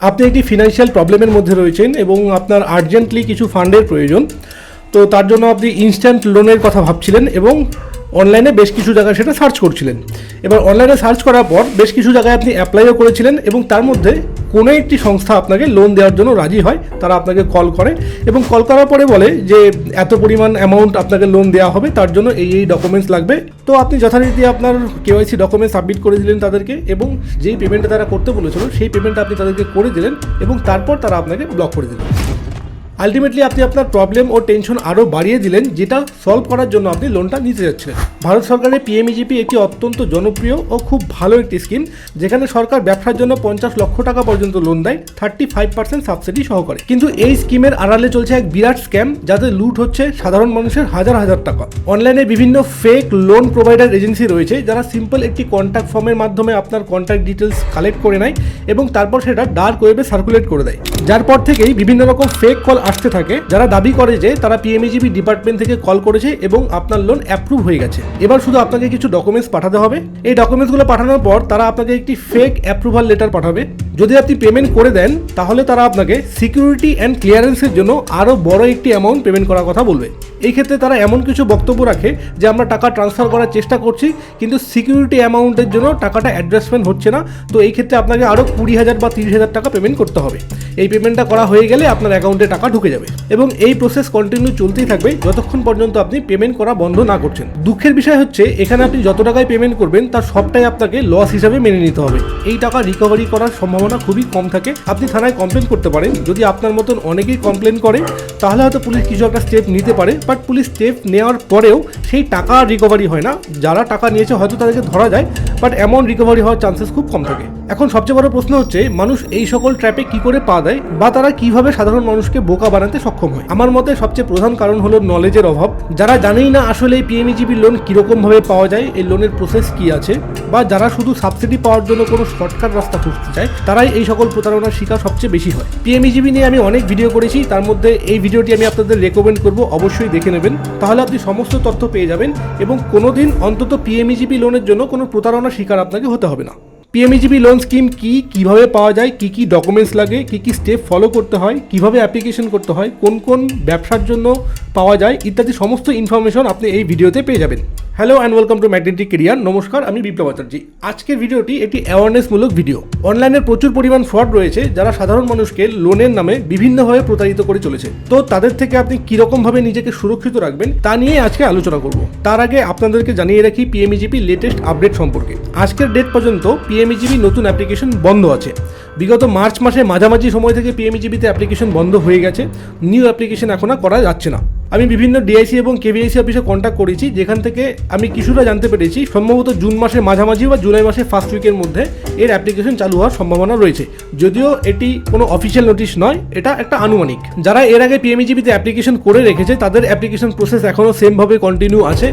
আপনি একটি ফিনান্সিয়াল প্রবলেমের মধ্যে রয়েছেন এবং আপনার আর্জেন্টলি কিছু ফান্ডের প্রয়োজন। তো তার জন্য আপনি ইনস্ট্যান্ট লোনের কথা ভাবছিলেন এবং অনলাইনে বেশ কিছু জায়গায় সেটা সার্চ করছিলেন। এবার অনলাইনে সার্চ করার পর বেশ কিছু জায়গায় আপনি অ্যাপ্লাইও করেছিলেন এবং তার মধ্যে কোনো একটি সংস্থা আপনাকে লোন দেওয়ার জন্য রাজি হয়, তারা আপনাকে কল করে এবং কল করার পরে বলে যে এত পরিমাণ অ্যামাউন্ট আপনাকে লোন দেওয়া হবে, তার জন্য এই এই ডকুমেন্টস লাগবে। তো আপনি যথারীতি আপনার কেওয়াইসি ডকুমেন্ট সাবমিট করে দিলেন তাদেরকে এবং যেই পেমেন্টটা তারা করতে বলেছিল, সেই পেমেন্টটা আপনি তাদেরকে করে দিলেন এবং তারপর তারা আপনাকে ব্লক করে দিলেন। আলটিমেটলি আপনি আপনার প্রবলেম ও টেনশন আরও বাড়িয়ে দিলেন, যেটা সলভ করার জন্য আপনি লোনটা নিতে যাচ্ছিলেন। ভারত সরকারের পিএমইজিপি একটি অত্যন্ত জনপ্রিয় ও খুব ভালো একটি স্কিম যেখানে সরকার ব্যবসার জন্য পঞ্চাশ লক্ষ টাকা পর্যন্ত লোন দেয় থার্টি ফাইভ পার্সেন্ট সাবসিডি সহকারে। কিন্তু এই স্কিমের আড়ালে চলছে এক বিরাট স্ক্যাম যাতে লুট হচ্ছে সাধারণ মানুষের হাজার হাজার টাকা। অনলাইনে বিভিন্ন ফেক লোন প্রোভাইডার এজেন্সি রয়েছে, যারা সিম্পল একটি কন্ট্যাক্ট ফর্মের মাধ্যমে আপনার কন্ট্যাক্ট ডিটেলস কালেক্ট করে নেয় এবং তারপর সেটা ডার্ক ওয়েবে সার্কুলেট করে দেয়। যার পর থেকেই বিভিন্ন রকম ফেক কল আসতে থাকে, যারা দাবি করে যে তারা পিএমইজিবি ডিপার্টমেন্ট থেকে কল করেছে এবং আপনার লোন অ্যাপ্রুভ হয়ে গেছে। এবার শুধু আপনাকে কিছু ডকুমেন্টস পাঠাতে হবে। এই ডকুমেন্টসগুলো পাঠানোর পর তারা আপনাকে একটি ফেক অ্যাপ্রুভাল লেটার পাঠাবে। যদি আপনি পেমেন্ট করে দেন, তাহলে তারা আপনাকে সিকিউরিটি অ্যান্ড ক্লিয়ারেন্সের জন্য আরও বড় একটি অ্যামাউন্ট পেমেন্ট করার কথা বলবে। এই ক্ষেত্রে তারা এমন কিছু বক্তব্য রাখে যে আমরা টাকা ট্রান্সফার করার চেষ্টা করছি, কিন্তু সিকিউরিটি অ্যামাউন্টের জন্য টাকাটা অ্যাডজাস্টমেন্ট হচ্ছে না। তো এই ক্ষেত্রে আপনাকে আরও কুড়ি হাজার বা তিরিশ হাজার টাকা পেমেন্ট করতে হবে। এই পেমেন্টটা করা হয়ে গেলে আপনার অ্যাকাউন্টে টাকা ঢুকে যাবে। এবং এই প্রসেস কন্টিনিউ চলতেই থাকবে যতক্ষণ পর্যন্ত আপনি পেমেন্ট করা বন্ধ না করছেন। দুঃখের বিষয় হচ্ছে, এখানে আপনি যত টাকায় পেমেন্ট করবেন, তার সবটাই আপনাকে লস হিসাবে মেনে নিতে হবে। এই টাকা রিকভারি করার সম্ভাবনা খুবই কম থাকে। আপনি থানায় কমপ্লেন করতে পারেন। যদি আপনার মতন অনেকেই কমপ্লেন করে, তাহলে হয়তো পুলিশ কিছু একটা স্টেপ নিতে পারে। বাট পুলিশ স্টেপ নেওয়ার পরেও সেই টাকা রিকভারি হয় না। যারা টাকা নিয়েছে, হয়তো তাদেরকে ধরা যায়। বাট এমন রিকভারি হওয়ার চান্সেস খুব কম থাকে। এখন সবচেয়ে বড় প্রশ্ন হচ্ছে, মানুষ এই সকল ট্র্যাপে কি করে পা দেয় বা তারা কীভাবে সাধারণ মানুষকে বোকা বানাতে সক্ষম হয়? আমার মতে সবচেয়ে প্রধান কারণ হলো নলেজের অভাব। যারা জানেই না আসলে পিএমইজিবি লোন কীরকম ভাবে পাওয়া যায়, এই লোনের প্রসেস কি আছে, বা যারা শুধু সাবসিডি পাওয়ার জন্য কোনো শর্টকাট রাস্তা খুঁজতে চায়, তারাই এই সকল প্রতারণার শিকার সবচেয়ে বেশি হয়। পিএমইজিবি নিয়ে আমি অনেক ভিডিও করেছি, তার মধ্যে এই ভিডিওটি আমি আপনাদের রেকমেন্ড করব, অবশ্যই দেখে নেবেন। তাহলে আপনি সমস্ত তথ্য পেয়ে যাবেন এবং কোনোদিন অন্তত পিএমইজিবি লোনের জন্য কোনো প্রতারণার শিকার আপনাকে হতে হবে না। পিএমইজিবি লোন স্কিম কি, কীভাবে পাওয়া যায়, কি কি ডকুমেন্টস লাগে, কি কি স্টেপ ফলো করতে হয়, কীভাবে অ্যাপ্লিকেশন করতে হয়, কোন কোন ব্যবসার জন্য পাওয়া যায়, ইত্যাদি সমস্ত ইনফরমেশন আপনি এই ভিডিওতে পেয়ে যাবেন। Hello and welcome to magnetic career নমস্কার, আমি বিপ্লব আচার্য। আজকের ভিডিওটি একটি অ্যাওয়ারনেসমূলক ভিডিও অনলাইনে প্রচুর পরিমাণ ফ্রড রয়েছে, যারা সাধারণ মানুষকে লোনের নামে বিভিন্নভাবে প্রতারিত করে চলেছে। তো তাদের থেকে আপনি কীরকমভাবে নিজেকে সুরক্ষিত রাখবেন, তা নিয়ে আজকে আলোচনা করব। তার আগে আপনাদেরকে জানিয়ে রাখি পিএমইজিপি লেটেস্ট আপডেট সম্পর্কে। আজকের ডেট পর্যন্ত পিএমইজিবি নতুন অ্যাপ্লিকেশন বন্ধ আছে। বিগত মার্চ মাসে মাঝামাঝি সময় থেকে পিএমইজিবিতে অ্যাপ্লিকেশন বন্ধ হয়ে গেছে। নিউ অ্যাপ্লিকেশন এখন করা যাচ্ছে না। আমি বিভিন্ন ডিআইসি এবং কেভিআইসি অফিসে কন্ট্যাক্ট করেছি, যেখান থেকে আমি কিছুটা জানতে পেরেছি। সম্ভবত জুন মাসের মাঝামাঝি বা জুলাই মাসের ফার্স্ট উইকের মধ্যে এর অ্যাপ্লিকেশন চালু হওয়ার সম্ভাবনা রয়েছে। যদিও এটি কোনো অফিসিয়াল নোটিশ নয়, এটা একটা আনুমানিক। যারা এর আগে পিএমইজিবিতে অ্যাপ্লিকেশন করে রেখেছে, তাদের অ্যাপ্লিকেশন প্রসেস এখনও সেমভাবে কন্টিনিউ আছে।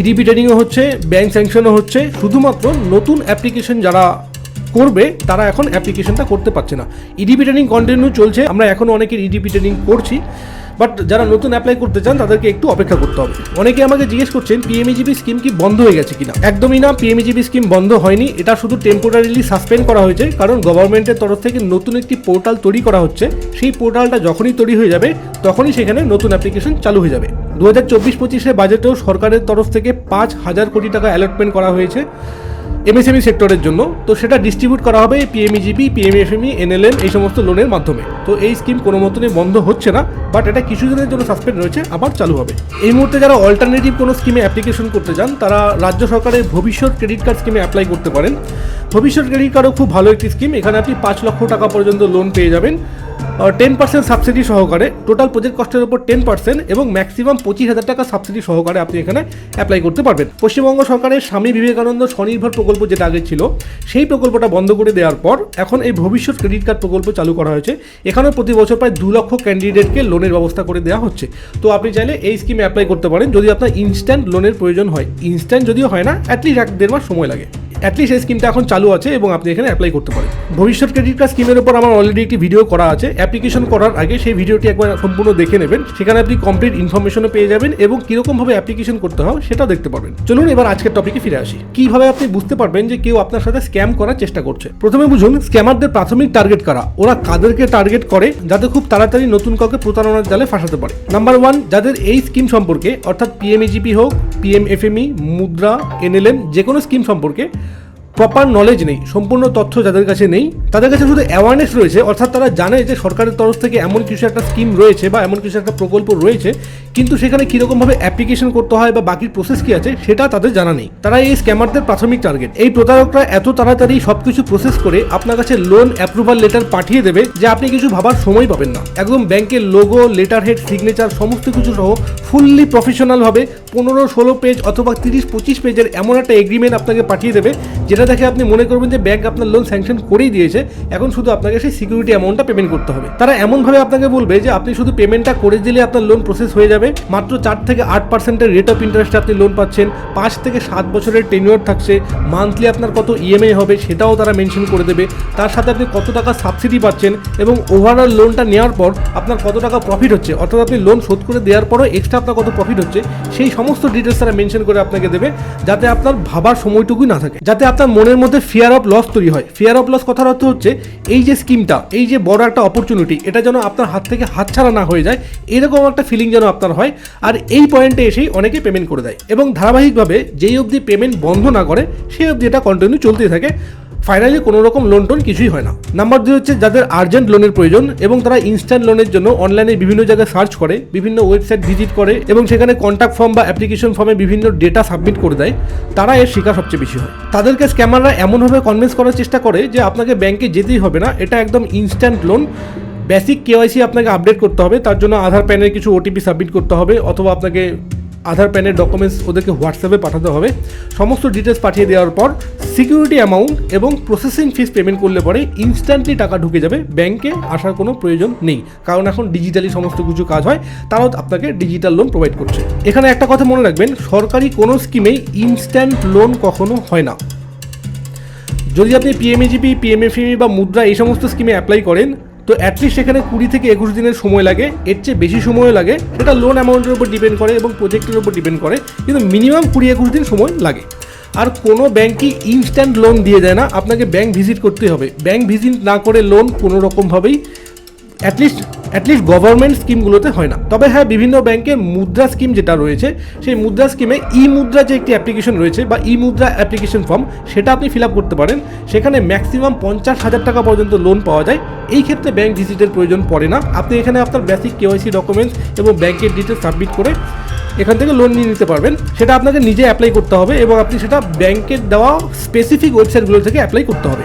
ইডিপি ট্রেনিংও হচ্ছে ব্যাংক স্যাংশনও হচ্ছে, শুধুমাত্র নতুন অ্যাপ্লিকেশন যারা করবে, তারা এখন অ্যাপ্লিকেশনটা করতে পারছে না। ইডিপি ট্রেনিং কন্টিনিউ চলছে, আমরা এখনও অনেকের ইডিপি ট্রেনিং করছি। বাট যারা নতুন অ্যাপ্লাই করতে চান, তাদেরকে একটু অপেক্ষা করতে হবে। অনেকে আমাকে জিজ্ঞেস করছেন পিএমইজিবি স্কিম কি বন্ধ হয়ে গেছে কিনা? একদমই না পিএমইজিবি স্কিম বন্ধ হয়নি। এটা শুধু টেম্পোরারিলি সাসপেন্ড করা হয়েছে, কারণ গভর্নমেন্টের তরফ থেকে নতুন একটি পোর্টাল তৈরি করা হচ্ছে। সেই পোর্টালটা যখনই তৈরি হয়ে যাবে, তখনই সেখানে নতুন অ্যাপ্লিকেশন চালু হয়ে যাবে। দু হাজার চব্বিশ পঁচিশে বাজেটেও সরকারের তরফ থেকে পাঁচ হাজার কোটি টাকা অ্যালটমেন্ট করা হয়েছে। এমএসএমই সেক্টরের জন্য। তো সেটা ডিস্ট্রিবিউট করা হবে পিএমইজিপি পিএমএফএমই এনএলএম এই সমস্ত লোনের মাধ্যমে। তো এই স্কিম কোনো মতনই বন্ধ হচ্ছে না বাট এটা কিছুদিনের জন্য সাসপেন্ড রয়েছে, আবার চালু হবে। এই মুহূর্তে যারা অল্টারনেটিভ কোনো স্কিমে অ্যাপ্লিকেশন করতে চান, তারা রাজ্য সরকারের ভবিষ্যৎ ক্রেডিট কার্ড স্কিমে অ্যাপ্লাই করতে পারেন। ভবিষ্যৎ ক্রেডিট কার্ডও খুব ভালো একটি স্কিম এখানে আপনি পাঁচ লক্ষ টাকা পর্যন্ত লোন পেয়ে যাবেন। টেন পার্সেন্ট সাবসিডি সহকারে টোটাল প্রজেক্ট কস্টের উপর টেন পার্সেন্ট এবং ম্যাক্সিমাম পঁচিশ হাজার টাকা সাবসিডি সহকারে আপনি এখানে অ্যাপ্লাই করতে পারবেন। পশ্চিমবঙ্গ সরকারের স্বামী বিবেকানন্দ স্বনির্ভর প্রকল্প যেটা আগে ছিল, সেই প্রকল্পটা বন্ধ করে দেওয়ার পর এখন এই ভবিষ্যৎ ক্রেডিট কার্ড প্রকল্প চালু করা হয়েছে। এখানেও প্রতি বছর প্রায় দু লক্ষ ক্যান্ডিডেটকে লোনের ব্যবস্থা করে দেওয়া হচ্ছে। তো আপনি চাইলে এই স্কিমে অ্যাপ্লাই করতে পারেন। যদি আপনার ইনস্ট্যান্ট লোনের প্রয়োজন হয় ইনস্ট্যান্ট যদিও হয় না অ্যাটলিস্ট এক দেড় মাস সময় লাগে। অ্যাটলিস্ট এই স্কিমটা এখন চালু আছে এবং আপনি এখানে অ্যাপ্লাই করতে পারেন। ভবিষ্যৎ ক্রেডিট কার্ড স্কিমের উপর আমার অলরেডি একটি ভিডিও করা আছে। অ্যাপ্লিকেশন করার আগে সেই ভিডিওটি একবার সম্পূর্ণ দেখে নেবেন। সেখানে আপনি কমপ্লিট ইনফরমেশনও পেয়ে যাবেন এবং কীরকমভাবে অ্যাপ্লিকেশন করতে হয় সেটা দেখতে পারবেন। চলুন এবার আজকের টপিকে ফিরে আসি। কীভাবে আপনি বুঝতে পারবেন যে কেউ আপনার সাথে স্ক্যাম করার চেষ্টা করছে? প্রথমে বুঝুন স্ক্যামারদের প্রাথমিক টার্গেট কারা? ওরা কাদেরকে টার্গেট করে যাতে খুব তাড়াতাড়ি নতুন কাউকে প্রতারণার জালে ফাঁসাতে পারে। নাম্বার ওয়ান যাদের এই স্কিম সম্পর্কে, অর্থাৎ পিএমএজিপি হোক পিএমএফএমই মুদ্রা এনএলএম যে কোনো স্কিম সম্পর্কে প্রপার নলেজ নেই, সম্পূর্ণ তথ্য যাদের কাছে নেই, তাদের কাছে শুধু অ্যাওয়ারনেস রয়েছে, অর্থাৎ তারা জানে যে সরকারের তরফ থেকে এমন কিছু একটা স্কিম রয়েছে বা এমন কিছু একটা প্রকল্প রয়েছে কিন্তু সেখানে কীরকমভাবে অ্যাপ্লিকেশন করতে হয় বা বাকির প্রসেস কী আছে, সেটা তাদের জানা নেই। তারা এই স্ক্যামারদের প্রাথমিক টার্গেট এই প্রতারকরা এত তাড়াতাড়ি সব কিছু প্রসেস করে আপনার কাছে লোন অ্যাপ্রুভাল লেটার পাঠিয়ে দেবে যে আপনি কিছু ভাবার সময় পাবেন না। একদম ব্যাংকের লোগো লেটার হেড সিগনেচার সমস্ত কিছু সহ ফুললি প্রফেশনালভাবে পনেরো, ষোলো পেজ অথবা তিরিশ, পঁচিশ পেজের এমন একটা এগ্রিমেন্ট আপনাকে পাঠিয়ে দেবে, যেটা দেখে আপনি মনে করবেন যে ব্যাংক আপনার লোন স্যাংশন করেই দিয়েছে, এখন শুধু আপনাকে সেই সিকিউরিটি অ্যামাউন্টটা পেমেন্ট করতে হবে। তারা এমনভাবে আপনাকে বলবে যে আপনি শুধু পেমেন্টটা করে দিলে আপনার লোন প্রসেস হয়ে যাবে মাত্র চার থেকে আট পার্সেন্টের রেট অফ ইন্টারেস্টে আপনি লোন পাচ্ছেন। পাঁচ থেকে সাত বছরের টেনিওর থাকছে। মান্থলি আপনার কত ইএমআই হবে সেটাও তারা মেনশন করে দেবে। তার সাথে আপনি কত টাকা সাবসিডি পাচ্ছেন এবং ওভারঅল লোনটা নেওয়ার পর আপনার কত টাকা প্রফিট হচ্ছে। অর্থাৎ আপনি লোন শোধ করে দেওয়ার পরও এক্সট্রা আপনার কত প্রফিট হচ্ছে, সেই সমস্ত ডিটেলস তারা মেনশন করে আপনাকে দেবে, যাতে আপনার ভাবার সময়টুকুই না থাকে। যাতে আপনার মনের মধ্যে ফিয়ার অফ লস তৈরি হয়। ফিয়ার অফ লস কথার অর্থ হচ্ছে, এই যে স্কিমটা এই যে বড় একটা অপরচুনিটি এটা যেন আপনার হাত থেকে হাতছাড়া না হয়ে যায়, এরকম একটা ফিলিং যেন আপনার হয়, আর এই পয়েন্টে এসেই অনেকে পেমেন্ট করে দেয়। এবং ধারাবাহিকভাবে যেই অবধি পেমেন্ট বন্ধ না করে, সেই অবধি এটা কন্টিনিউ চলতেই থাকে। ফাইনালি কোনো রকম লোন টোন কিছুই হয় না। নাম্বার দুই হচ্ছে যাদের আর্জেন্ট লোনের প্রয়োজন এবং তারা ইনস্ট্যান্ট লোনের জন্য অনলাইনে বিভিন্ন জায়গায় সার্চ করে, বিভিন্ন ওয়েবসাইট ভিজিট করে এবং সেখানে কন্ট্যাক্ট ফর্ম বা অ্যাপ্লিকেশন ফর্মে বিভিন্ন ডেটা সাবমিট করে দেয়, তারা এর শিকার সবচেয়ে বেশি হয়। তাদেরকে স্ক্যামাররা এমনভাবে কনভিন্স করার চেষ্টা করে যে আপনাকে ব্যাংকে যেতেই হবে না, এটা একদম ইনস্ট্যান্ট লোন বেসিক কেওয়াইসি আপনাকে আপডেট করতে হবে, তার জন্য আধার প্যানের কিছু ওটিপি সাবমিট করতে হবে, অথবা আপনাকে আধার প্যানের ডকুমেন্টস ওদেরকে হোয়াটসঅ্যাপে পাঠাতে হবে। সমস্ত ডিটেলস পাঠিয়ে দেওয়ার পর সিকিউরিটি অ্যামাউন্ট এবং প্রসেসিং ফিস পেমেন্ট করলে পরে ইনস্ট্যান্টলি টাকা ঢুকে যাবে ব্যাংকে আসার কোনো প্রয়োজন নেই। কারণ এখন ডিজিটালি সমস্ত কিছু কাজ হয়, তারাও আপনাকে ডিজিটাল লোন প্রোভাইড করছে। এখানে একটা কথা মনে রাখবেন, সরকারি কোনো স্কিমেই ইনস্ট্যান্ট লোন কখনো হয় না। যদি আপনি পিএমএজিপি পিএমএফএমি বা মুদ্রা এই সমস্ত স্কিমে অ্যাপ্লাই করেন তো অ্যাটলিস্ট সেখানে কুড়ি থেকে একুশ দিনের সময় লাগে। এর চেয়ে বেশি সময় লাগে। সেটা লোন অ্যামাউন্টের উপর ডিপেন্ড করে এবং প্রজেক্টের উপর ডিপেন্ড করে। কিন্তু মিনিমাম কুড়ি একুশ দিন সময় লাগে। আর কোনো ব্যাংকই ইনস্ট্যান্ট লোন দিয়ে দেয় না। আপনাকে ব্যাংক ভিজিট করতে হবে। ব্যাংক ভিজিট না করে লোন কোনো রকমভাবেই অ্যাটলিস্ট অ্যাটলিস্ট গভর্নমেন্ট স্কিমগুলোতে হয় না। তবে হ্যাঁ বিভিন্ন ব্যাংকের মুদ্রা স্কিম যেটা রয়েছে, সেই মুদ্রা স্কিমে ই মুদ্রা যে একটি অ্যাপ্লিকেশন রয়েছে বা ই মুদ্রা অ্যাপ্লিকেশন ফর্ম সেটা আপনি ফিল আপ করতে পারেন। সেখানে ম্যাক্সিমাম পঞ্চাশ হাজার টাকা পর্যন্ত লোন পাওয়া যায়। এই ক্ষেত্রে ব্যাংক ভিজিটের প্রয়োজন পড়ে না। আপনি এখানে আপনার বেসিক কেওয়াইসি ডকুমেন্টস এবং ব্যাংকের ডিটেলস সাবমিট করে এখান থেকে লোন নিয়ে নিতে পারবেন। সেটা আপনাকে নিজে অ্যাপ্লাই করতে হবে এবং আপনি সেটা ব্যাংকের দেওয়া স্পেসিফিক ওয়েবসাইটগুলো থেকে অ্যাপ্লাই করতে হবে।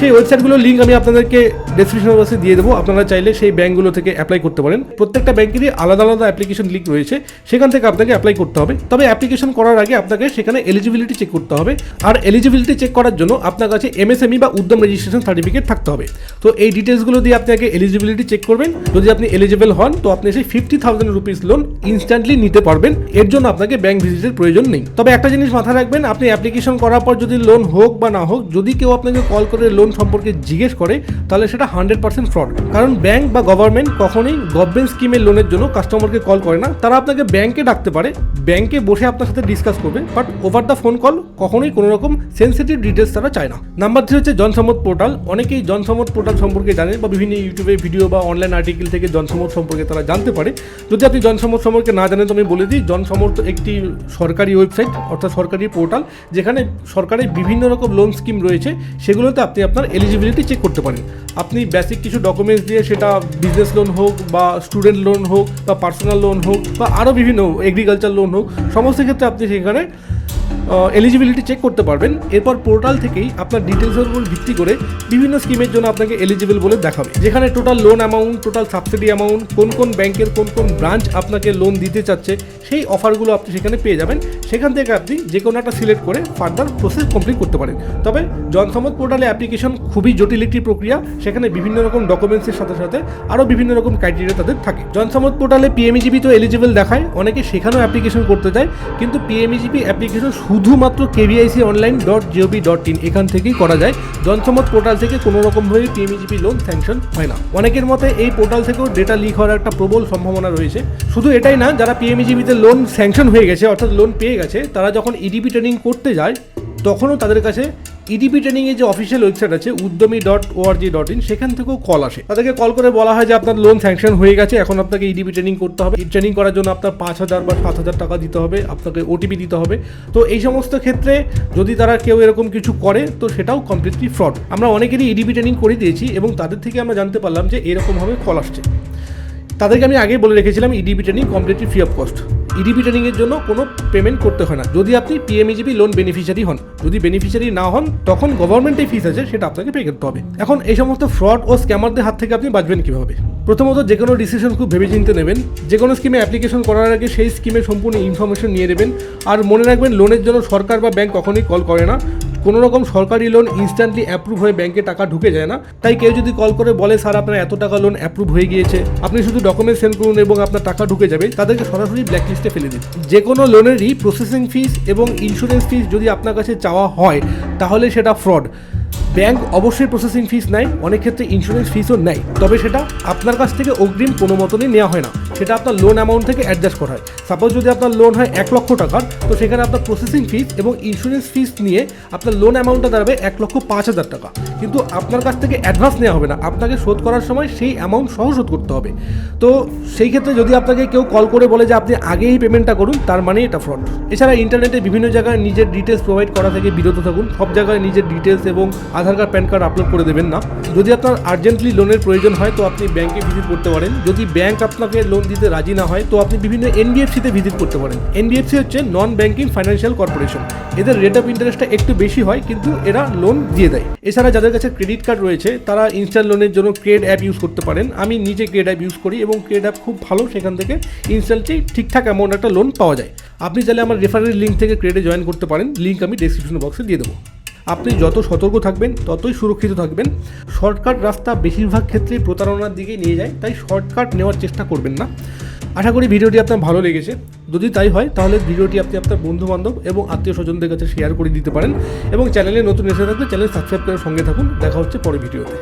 সেই ওয়েবসাইটগুলোর লিঙ্ক আমি আপনাদেরকে ডেসক্রিপশন বক্সে দিয়ে দেবো। আপনারা চাইলে সেই ব্যাঙ্কগুলো থেকে অ্যাপ্লাই করতে পারেন। প্রত্যেকটা ব্যাংকেরই আলাদা আলাদা অ্যাপ্লিকেশন লিঙ্ক রয়েছে। সেখান থেকে আপনাকে অ্যাপ্লাই করতে হবে। তবে অ্যাপ্লিকেশন করার আগে আপনাকে সেখানে এলিজিবিলিটি চেক করতে হবে। আর এলিজিবিলিটি চেক করার জন্য আপনার কাছে এমএসএমই বা উদ্যম রেজিস্ট্রেশন সার্টিফিকেট থাকতে হবে। তো এই ডিটেলসগুলো দিয়ে আপনি আগে এলিজিবিলিটি চেক করবেন। যদি আপনি এলিজিবল হন, তো আপনি সেই fifty thousand rupees loan instantly নিতে পারবেন। এর জন্য আপনাকে ব্যাংক ভিজিটের প্রয়োজন নেই। তবে একটা জিনিস মাথায় রাখবেন, আপনি অ্যাপ্লিকেশন করার পর যদি লোন হোক বা না হোক, যদি কেউ আপনাকে কল করে লোন সম্পর্কে জিজ্ঞেস করে, তাহলে সেটা হান্ড্রেড পার্সেন্ট ফ্রড কারণ ব্যাংক বা গভর্নমেন্ট কখনোই গভর্নমেন্ট স্কিমের লোনের জন্য কাস্টমারকে কল করে না। তারা আপনাকে ব্যাংকে ডাকতে পারে ব্যাংকে বসে আপনার সাথে ডিসকাস করবে but over the phone call কখনোই কোনো রকম সেন্সিটিভ ডিটেলস তারা চায় না। নাম্বার থ্রি হচ্ছে জনসম্মত পোর্টাল অনেকেই জনসম্মত পোর্টাল সম্পর্কে জানেন বা বিভিন্ন ইউটিউবে ভিডিও বা অনলাইন আর্টিকেল থেকে জনসম্মত সম্পর্কে তারা জানতে পারে। যদি আপনি জনসম্মত সম্পর্কে না জানেন, তো আমি বলে দিই, জনসম্মত একটি সরকারি ওয়েবসাইট অর্থাৎ সরকারি পোর্টাল যেখানে সরকারের বিভিন্ন রকম লোন স্কিম রয়েছে, সেগুলোতে আপনি আপনার এলিজিবিলিটি চেক করতে পারেন। আপনি বেসিক কিছু ডকুমেন্টস দিয়ে সেটা বিজনেস লোন হোক বা স্টুডেন্ট লোন হোক বা পার্সোনাল লোন হোক বা আরও বিভিন্ন এগ্রিকালচার লোন হোক, সমস্ত ক্ষেত্রে আপনি সেখানে এলিজিবিলিটি চেক করতে পারবেন। এরপর পোর্টাল থেকেই আপনার ডিটেলসের উপর ভিত্তি করে বিভিন্ন স্কিমের জন্য আপনাকে এলিজিবল বলে দেখাবে। যেখানে total loan amount total subsidy amount কোন কোন ব্যাংকের কোন কোন ব্রাঞ্চ আপনাকে লোন দিতে চাচ্ছে, সেই অফারগুলো আপনি সেখানে পেয়ে যাবেন। সেখান থেকে আপনি যে কোনো একটা সিলেক্ট করে ফার্দার প্রসেস কমপ্লিট করতে পারেন। তবে জনসম্মত পোর্টালে অ্যাপ্লিকেশন খুবই জটিল একটি প্রক্রিয়া। সেখানে বিভিন্ন রকম ডকুমেন্টসের সাথে সাথে আরও বিভিন্ন রকম ক্রাইটেরিয়া তাদের থাকে। জনসম্মত পোর্টালে পিএমইজিপি তো এলিজিবল দেখায়। অনেকে সেখানেও অ্যাপ্লিকেশন করতে চায়। কিন্তু পিএমইজিপি অ্যাপ্লিকেশন শুধুমাত্র KVIC online dot G O V dot in এখান থেকেই করা যায়। জনসম্মত পোর্টাল থেকে কোনো রকমভাবে পিএমইজিপি লোন স্যাংশন হয় না। অনেকের মতে এই পোর্টাল থেকেও ডেটা লিক হওয়ার একটা প্রবল সম্ভাবনা রয়েছে। শুধু এটাই না, যারা পিএমইজিপিতে লোন স্যাংশন হয়ে গেছে, অর্থাৎ লোন পেয়ে গেছে, তারা যখন ইডিপি ট্রেনিং করতে যায়, তখনও তাদের কাছে ইডিপি ট্রেনিংয়ের যে অফিসিয়াল ওয়েবসাইট আছে উদ্যমী ডট ওআরজি ডট ইন সেখান থেকেও কল আসে। তাদেরকে কল করে বলা হয় যে আপনার লোন স্যাংশন হয়ে গেছে, এখন আপনাকে ইডিপি ট্রেনিং করতে হবে। ট্রেনিং করার জন্য আপনার পাঁচ হাজার বা সাত হাজার টাকা দিতে হবে, আপনাকে ওটিপি দিতে হবে। তো এই সমস্ত ক্ষেত্রে যদি তারা কেউ এরকম কিছু করে, তো সেটাও কমপ্লিটলি ফ্রড আমরা অনেকেরই ইডিপি ট্রেনিং করে দিয়েছি এবং তাদের থেকে আমরা জানতে পারলাম যে এরকমভাবে কল আসছে। তাদেরকে আমি আগেই বলে রেখেছিলাম EDP training completely free of cost EDP ট্রেনিংয়ের জন্য কোনো পেমেন্ট করতে হয় না। যদি আপনি পিএমইজিবি লোন বেনিফিশিয়ারি হন, যদি বেনিফিশিয়ারি না হন, তখন গভর্নমেন্টের ফিস আছে, সেটা আপনাকে পে করতে হবে। এখন এই সমস্ত ফ্রড ও স্ক্যামারদের হাত থেকে আপনি বাঁচবেন কীভাবে? প্রথমত যে কোনো ডিসিশন খুব ভেবেচিন্তে নেবেন। যে কোনো স্কিমে অ্যাপ্লিকেশন করার আগে সেই স্কিমের সম্পূর্ণ ইনফরমেশন নিয়ে নেবেন। আর মনে রাখবেন লোনের জন্য সরকার বা ব্যাংক কখনোই কল করে না। কোনো রকম সরকারি লোন ইনস্ট্যান্টলি অ্যাপ্রুভ হয়ে ব্যাংকে টাকা ঢুকে যায় না। তাই কেউ যদি কল করে বলে, স্যার, আপনার এত টাকা লোন অ্যাপ্রুভ হয়ে গিয়েছে। আপনি শুধু ডকুমেন্ট সেন্ড করুন এবং আপনার টাকা ঢুকে যাবে। তাদেরকে সরাসরি ব্ল্যাকলিস্টে ফেলে দিন। যে কোনো লোনেরই প্রসেসিং ফিস এবং ইন্স্যুরেন্স ফিস যদি আপনার কাছে চাওয়া হয়, তাহলে সেটা ফ্রড ব্যাংক অবশ্যই প্রসেসিং ফিস নেয়, অনেক ক্ষেত্রে ইন্স্যুরেন্স ফিসও নেয়। তবে সেটা আপনার কাছ থেকে অগ্রিম কোনো মতনই নেওয়া হয় না। সেটা আপনার লোন অ্যামাউন্ট থেকে অ্যাডজাস্ট করা হয়। সাপোজ যদি আপনার লোন হয় এক লক্ষ টাকার, তো সেখানে আপনার প্রসেসিং ফিস এবং ইন্স্যুরেন্স ফিস নিয়ে আপনার লোন অ্যামাউন্টটা দাঁড়াবে এক লক্ষ পাঁচ হাজার টাকা। কিন্তু আপনার কাছ থেকে অ্যাডভান্স নেওয়া হবে না। আপনাকে শোধ করার সময় সেই অ্যামাউন্ট সহ শোধ করতে হবে। তো সেই ক্ষেত্রে যদি আপনাকে কেউ কল করে বলে যে, আপনি আগেই পেমেন্টটা করুন, তার মানে এটা ফ্রড এছাড়া ইন্টারনেটে বিভিন্ন জায়গায় নিজের ডিটেলস প্রোভাইড করা থেকে বিরত থাকুন। সব জায়গায় নিজের ডিটেলস এবং Aadhaar card, PAN card upload করে দেবেন না। যদি আপনার আর্জেন্টলি লোনের প্রয়োজন হয়, তো আপনি ব্যাংকে ভিজিট করতে পারেন। যদি ব্যাংক আপনাকে লোন দিতে রাজি না হয়, তো আপনি বিভিন্ন এনবিএফসিতে ভিজিট করতে পারেন। এনবিএফসি হচ্ছে নন ব্যাংকিং ফাইন্যান্সিয়াল কর্পোরেশন এদের রেট অফ ইন্টারেস্টটা একটু বেশি হয়, কিন্তু এরা লোন দিয়ে দেয়। এছাড়া যাদের কাছে ক্রেডিট কার্ড রয়েছে, তারা ইনস্ট্যান্ট লোনের জন্য ক্রেড অ্যাপ ইউজ করতে পারেন। আমি নিজে ক্রেড অ্যাপ ইউজ করি এবং ক্রেড অ্যাপ খুব ভালো, সেখান থেকে ইনস্ট্যান্টলি ঠিকঠাক অ্যামাউন্ট একটা লোন পাওয়া যায়। আপনি চাইলে আমার রেফারেল লিঙ্ক থেকে ক্রেডে জয়েন করতে পারেন। লিঙ্ক আমি ডেসক্রিপশন বক্সে দিয়ে দেবো। আপনি যত সতর্ক থাকবেন, ততই সুরক্ষিত থাকবেন। শর্টকাট রাস্তা বেশিরভাগ ক্ষেত্রেই প্রতারণার দিকে নিয়ে যায়, তাই শর্টকাট নেওয়ার চেষ্টা করবেন না। আশা করি ভিডিওটি আপনার ভালো লেগেছে। যদি তাই হয়, তাহলে ভিডিওটি আপনি আপনার বন্ধুবান্ধব এবং আত্মীয় স্বজনদের কাছে শেয়ার করে দিতে পারেন এবং চ্যানেলে নতুন এসে থাকলে চ্যানেল সাবস্ক্রাইব করে সঙ্গে থাকুন। দেখা হচ্ছে পরে ভিডিওতে।